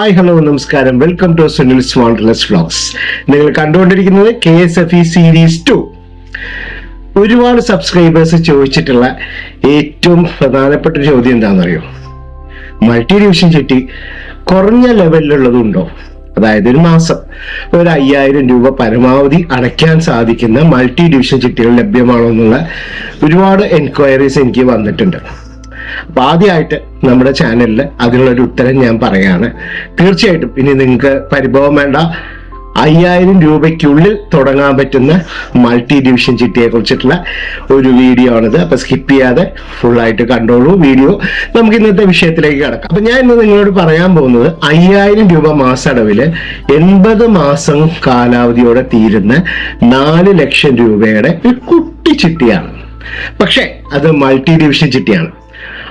Hi hello നമസ്കാരം. Welcome to Sunil small less vlogs നിങ്ങൾ കണ്ടുകൊണ്ടിരിക്കുന്നത് K S F E series two ഒരുപാട് subscribers ചോദിച്ചിട്ടുള്ള ഏറ്റവും പ്രധാനപ്പെട്ട ചോദ്യം എന്താണെന്നറിയോ? മൾട്ടി ഡിവിഷൻ ചിട്ടി കുറഞ്ഞ ലെവലിലുള്ളതുണ്ടോ അതായത് ഒരു മാസം ഒരു അയ്യായിരം രൂപ പരമാവധി അടയ്ക്കാൻ സാധിക്കുന്ന മൾട്ടി ഡിവിഷൻ ചിട്ടികൾ ലഭ്യമാണോ എന്നുള്ള ഒരുപാട് എൻക്വയറീസ് എനിക്ക് വന്നിട്ടുണ്ട്. അപ്പൊ ആദ്യമായിട്ട് നമ്മുടെ ചാനലിൽ അതിനുള്ളൊരു ഉത്തരം ഞാൻ പറയാണ്. തീർച്ചയായിട്ടും ഇനി നിങ്ങൾക്ക് പരിഭവം വേണ്ട. അയ്യായിരം രൂപയ്ക്കുള്ളിൽ തുടങ്ങാൻ പറ്റുന്ന മൾട്ടി ഡിവിഷൻ ചിട്ടിയെ കുറിച്ചിട്ടുള്ള ഒരു വീഡിയോ ആണിത്. അപ്പൊ സ്കിപ്പ് ചെയ്യാതെ ഫുൾ ആയിട്ട് കണ്ടോളൂ വീഡിയോ. നമുക്ക് ഇന്നത്തെ വിഷയത്തിലേക്ക് കടക്കാം. അപ്പൊ ഞാൻ ഇന്ന് നിങ്ങളോട് പറയാൻ പോകുന്നത് അയ്യായിരം രൂപ മാസടവിൽ എൺപത് മാസം കാലാവധിയോടെ തീരുന്ന നാല് ലക്ഷം രൂപയുടെ ഒരു കുട്ടി ചിട്ടിയാണ്. പക്ഷേ അത് മൾട്ടി ഡിവിഷൻ ചിട്ടിയാണ്.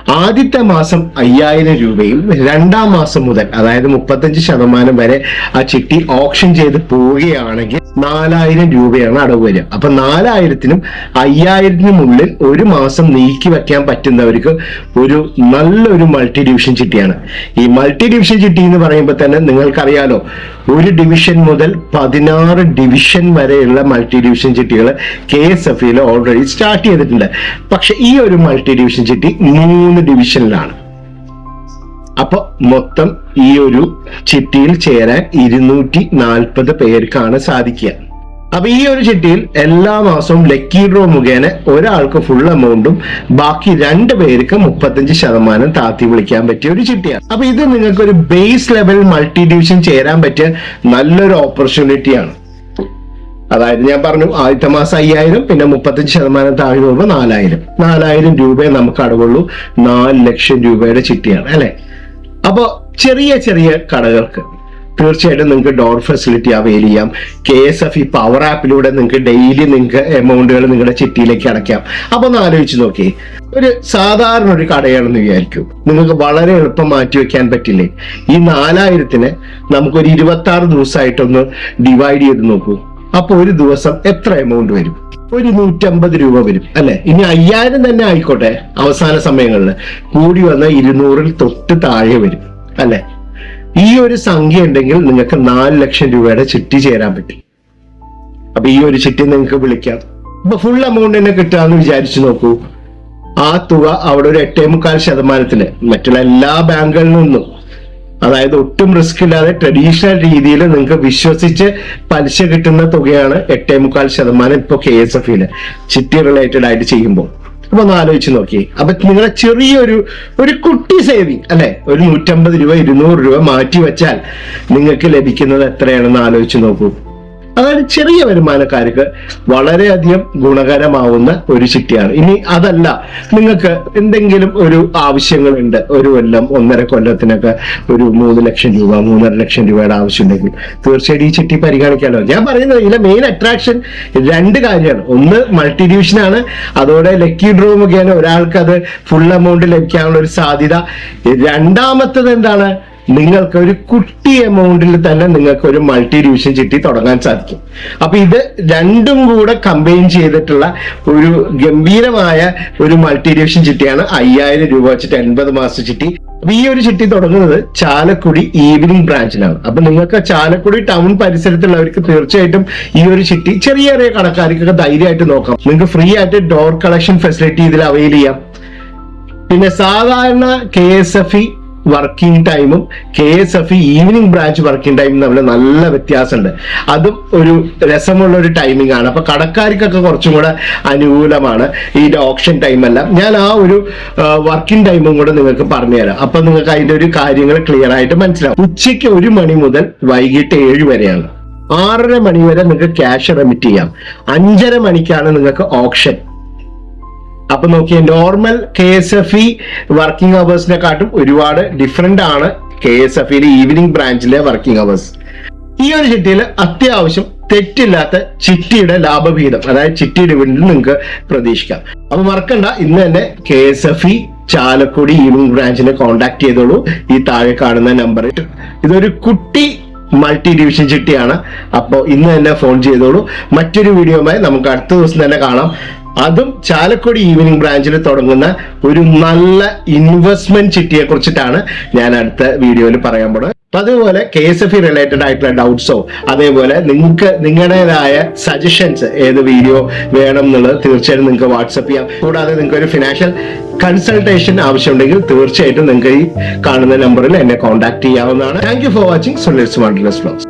ആദ്യത്തെ മാസം അയ്യായിരം രൂപയും രണ്ടാം മാസം മുതൽ അതായത് മുപ്പത്തഞ്ച് ശതമാനം വരെ ആ ചിട്ടി ഓപ്ഷൻ ചെയ്ത് പോവുകയാണെങ്കിൽ നാലായിരം രൂപയാണ് അടവ് വരിക. അപ്പൊ നാലായിരത്തിനും അയ്യായിരത്തിനും ഉള്ളിൽ ഒരു മാസം നീക്കി വയ്ക്കാൻ പറ്റുന്നവർക്ക് ഒരു നല്ലൊരു മൾട്ടി ഡിവിഷൻ ചിട്ടിയാണ്. ഈ മൾട്ടി ഡിവിഷൻ ചിട്ടി എന്ന് പറയുമ്പോൾ തന്നെ നിങ്ങൾക്കറിയാലോ ഒരു ഡിവിഷൻ മുതൽ പതിനാറ് ഡിവിഷൻ വരെയുള്ള multi division ചിട്ടികൾ K S F already start ചെയ്തിട്ടുണ്ട്. പക്ഷെ ഈ ഒരു മൾട്ടി ഡിവിഷൻ ചിട്ടി മൂന്ന് ഡിവിഷനിലാണ്. അപ്പൊ മൊത്തം ഈ ഒരു ചിട്ടിയിൽ ചേരാൻ ഇരുന്നൂറ്റി നാൽപ്പത് പേർക്കാണ് സാധിക്കുക. അപ്പൊ ഈ ഒരു ചിട്ടിയിൽ എല്ലാ മാസവും ലക്കി ഡ്രോ മുഖേന ഒരാൾക്ക് ഫുൾ എമൗണ്ടും ബാക്കി രണ്ട് പേർക്ക് മുപ്പത്തഞ്ച് ശതമാനം താത്തി വിളിക്കാൻ പറ്റിയ ഒരു ചിട്ടിയാണ്. അപ്പൊ ഇത് നിങ്ങൾക്ക് ഒരു ബേസ് ലെവൽ മൾട്ടി ഡിവിഷൻ ചേരാൻ പറ്റിയ നല്ലൊരു ഓപ്പർച്യൂണിറ്റിയാണ് അതായത് ഞാൻ പറഞ്ഞു ആദ്യത്തെ മാസം അയ്യായിരം പിന്നെ മുപ്പത്തഞ്ച് ശതമാനം താഴെ പോകുമ്പോൾ നാലായിരം. നാലായിരം രൂപയെ നമുക്ക് അടവുള്ളൂ. നാല് ലക്ഷം രൂപയുടെ ചിട്ടിയാണ് അല്ലെ? അപ്പോ ചെറിയ ചെറിയ കടകൾക്ക് തീർച്ചയായിട്ടും നിങ്ങൾക്ക് ഡോർ ഫെസിലിറ്റി അവൈൽ ചെയ്യാം. K S F E power ആപ്പിലൂടെ നിങ്ങൾക്ക് ഡെയിലി നിങ്ങൾക്ക് എമൗണ്ടുകൾ നിങ്ങളുടെ ചിട്ടിയിലേക്ക് അടയ്ക്കാം. അപ്പൊ ഒന്ന് ആലോചിച്ച് നോക്കി. ഒരു സാധാരണ ഒരു കടയാണെന്ന് വിചാരിക്കും. നിങ്ങൾക്ക് വളരെ എളുപ്പം മാറ്റി വെക്കാൻ പറ്റില്ലേ? ഈ നാലായിരത്തിന് നമുക്കൊരു ഇരുപത്തി ആറ് ദിവസമായിട്ടൊന്ന് ഡിവൈഡ് ചെയ്ത് നോക്കൂ. അപ്പൊ ഒരു ദിവസം എത്ര എമൗണ്ട് വരും? ഒരു നൂറ്റമ്പത് രൂപ വരും അല്ലെ? ഇനി അയ്യായിരം തന്നെ ആയിക്കോട്ടെ അവസാന സമയങ്ങളിൽ കൂടി വന്ന ഇരുന്നൂറിൽ തൊട്ട് താഴെ വരും അല്ലെ? ഈ ഒരു സംഖ്യ ഉണ്ടെങ്കിൽ നിങ്ങൾക്ക് നാല് ലക്ഷം രൂപയുടെ ചിട്ടി ചേരാൻ പറ്റും. അപ്പൊ ഈ ഒരു ചിട്ടി നിങ്ങൾക്ക് വിളിക്കാം. ഇപ്പൊ ഫുൾ എമൗണ്ട് തന്നെ കിട്ടാന്ന് വിചാരിച്ചു നോക്കൂ. ആ തുക അവിടെ ഒരു എട്ടേ മുക്കാൽ ശതമാനത്തിൽ മറ്റുള്ള എല്ലാ ബാങ്കുകളിൽ നിന്നും അതായത് ഒട്ടും റിസ്ക് ഇല്ലാതെ ട്രഡീഷണൽ രീതിയിൽ നിങ്ങൾക്ക് വിശ്വസിച്ച് പലിശ കിട്ടുന്ന തുകയാണ് എട്ടേ മുക്കാൽ ശതമാനം ഇപ്പൊ കെ എസ് എഫ് ചിട്ടി റിലേറ്റഡ് ആയിട്ട് ചെയ്യുമ്പോൾ. അപ്പൊ ഒന്ന് ആലോചിച്ച് നോക്കി അപ്പൊ നിങ്ങളെ ചെറിയൊരു ഒരു കുട്ടി സേവിങ് അല്ലെ? ഒരു നൂറ്റമ്പത് രൂപ ഇരുന്നൂറ് രൂപ മാറ്റി വെച്ചാൽ നിങ്ങൾക്ക് ലഭിക്കുന്നത് എത്രയാണെന്ന് ആലോചിച്ച് നോക്കൂ. അതായത് ചെറിയ വരുമാനക്കാർക്ക് വളരെയധികം ഗുണകരമാവുന്ന ഒരു ചിട്ടിയാണ്. ഇനി അതല്ല നിങ്ങൾക്ക് എന്തെങ്കിലും ഒരു ആവശ്യങ്ങളുണ്ട് ഒരു കൊല്ലം ഒന്നര കൊല്ലത്തിനൊക്കെ ഒരു മൂന്ന് ലക്ഷം രൂപ മൂന്നര ലക്ഷം രൂപയുടെ ആവശ്യമുണ്ടെങ്കിൽ തീർച്ചയായിട്ടും ഈ ചിട്ടി പരിഗണിക്കാമല്ലോ ഞാൻ പറയുന്നത് ഇതിലെ മെയിൻ അട്രാക്ഷൻ രണ്ട് കാര്യമാണ്. ഒന്ന് മൾട്ടി ഡിവിഷൻ ആണ്. അതോടെ ലക്കി ഡ്രോ മുഖേന ഒരാൾക്ക് അത് ഫുൾ എമൗണ്ട് ലഭിക്കാനുള്ള ഒരു സാധ്യത. രണ്ടാമത്തത് എന്താണ്? നിങ്ങൾക്ക് ഒരു കുട്ടി എമൗണ്ടിൽ തന്നെ നിങ്ങൾക്ക് ഒരു മൾട്ടി ഡിവിഷൻ ചിട്ടി തുടങ്ങാൻ സാധിക്കും. അപ്പൊ ഇത് രണ്ടും കൂടെ കമ്പൈൻ ചെയ്തിട്ടുള്ള ഒരു ഗംഭീരമായ ഒരു മൾട്ടി ഡിവിഷൻ ചിട്ടിയാണ് അയ്യായിരം രൂപ വെച്ചിട്ട് എൺപത് മാസ ചിട്ടി. അപ്പൊ ഈ ഒരു ചിട്ടി തുടങ്ങുന്നത് ചാലക്കുടി ഈവനിങ് ബ്രാഞ്ചിലാണ് അപ്പൊ നിങ്ങൾക്ക് ചാലക്കുടി ടൗൺ പരിസരത്തുള്ളവർക്ക് തീർച്ചയായിട്ടും ഈ ഒരു ചിട്ടി ചെറിയ ചെറിയ കടക്കാർക്കൊക്കെ ധൈര്യമായിട്ട് നോക്കാം. നിങ്ങൾക്ക് ഫ്രീ ആയിട്ട് ഡോർ കളക്ഷൻ ഫെസിലിറ്റി ഇതിൽ അവൈൽ ചെയ്യാം. പിന്നെ സാധാരണ K S F E working ടൈമും K S F evening branch working ടൈമും തമ്മിൽ നല്ല വ്യത്യാസമുണ്ട്. അതും ഒരു രസമുള്ള ഒരു ടൈമിംഗ് ആണ്. അപ്പൊ കടക്കാർക്കൊക്കെ കുറച്ചും കൂടെ അനുകൂലമാണ് ഈ ഓപ്ഷൻ ടൈം എല്ലാം. ഞാൻ ആ ഒരു വർക്കിംഗ് ടൈമും കൂടെ നിങ്ങൾക്ക് പറഞ്ഞുതരാം. അപ്പൊ നിങ്ങൾക്ക് അതിന്റെ ഒരു കാര്യങ്ങൾ ക്ലിയർ ആയിട്ട് മനസ്സിലാവും. ഉച്ചയ്ക്ക് ഒരു മണി മുതൽ വൈകിട്ട് ഏഴ് വരെയാണ്. ആറര മണി വരെ നിങ്ങൾക്ക് ക്യാഷ് റെമിറ്റ് ചെയ്യാം. അഞ്ചര മണിക്കാണ് നിങ്ങൾക്ക് ഓപ്ഷൻ അപ്പൊ നോക്കിയേ normal K S F E working അവേഴ്സിനെക്കാട്ടും ഒരുപാട് ഡിഫറെന്റ് ആണ് കെ എസ് എഫ് ഇയിലെ ഈവനിങ് ബ്രാഞ്ചിലെ വർക്കിംഗ് അവേഴ്സ് ഈ ഒരു ചിട്ടിയിൽ അത്യാവശ്യം തെറ്റില്ലാത്ത ചിട്ടിയുടെ ലാഭഭീതം അതായത് ചിട്ടി ഡിവിഡൻഡ് നിങ്ങൾക്ക് പ്രതീക്ഷിക്കാം. അപ്പൊ മറക്കണ്ട ഇന്ന് തന്നെ K S F E Chalakudy evening ബ്രാഞ്ചിനെ contact ചെയ്തോളൂ. ഈ താഴെ കാണുന്ന നമ്പറിൽ ഇതൊരു കുട്ടി മൾട്ടി ഡിവിഷൻ ചിട്ടിയാണ്. അപ്പോൾ ഇന്ന് തന്നെ ഫോൺ ചെയ്തോളൂ. മറ്റൊരു വീഡിയോയുമായി നമുക്ക് അടുത്ത ദിവസം തന്നെ കാണാം. അതും ചാലക്കുടി ഈവനിങ് ബ്രാഞ്ചിൽ തുടങ്ങുന്ന ഒരു നല്ല ഇൻവെസ്റ്റ്മെന്റ് ചിട്ടിയെ കുറിച്ചിട്ടാണ് ഞാൻ അടുത്ത വീഡിയോയിൽ പറയാൻ പോണത്. അപ്പൊ അതുപോലെ കെ എസ് എഫ് റിലേറ്റഡ് ആയിട്ടുള്ള ഡൗട്ട്സോ അതേപോലെ നിങ്ങൾക്ക് നിങ്ങളുടേതായ സജഷൻസ് ഏത് വീഡിയോ വേണം എന്നുള്ളത് തീർച്ചയായിട്ടും നിങ്ങൾക്ക് വാട്സപ്പ് ചെയ്യാം. കൂടാതെ നിങ്ങൾക്ക് ഒരു ഫിനാൻഷ്യൽ കൺസൾട്ടേഷൻ ആവശ്യമുണ്ടെങ്കിൽ തീർച്ചയായിട്ടും നിങ്ങൾക്ക് ഈ കാണുന്ന നമ്പറിൽ എന്നെ കോൺടാക്ട് ചെയ്യാവുന്നതാണ്. Thank you for watching Sunil's wanderless blogs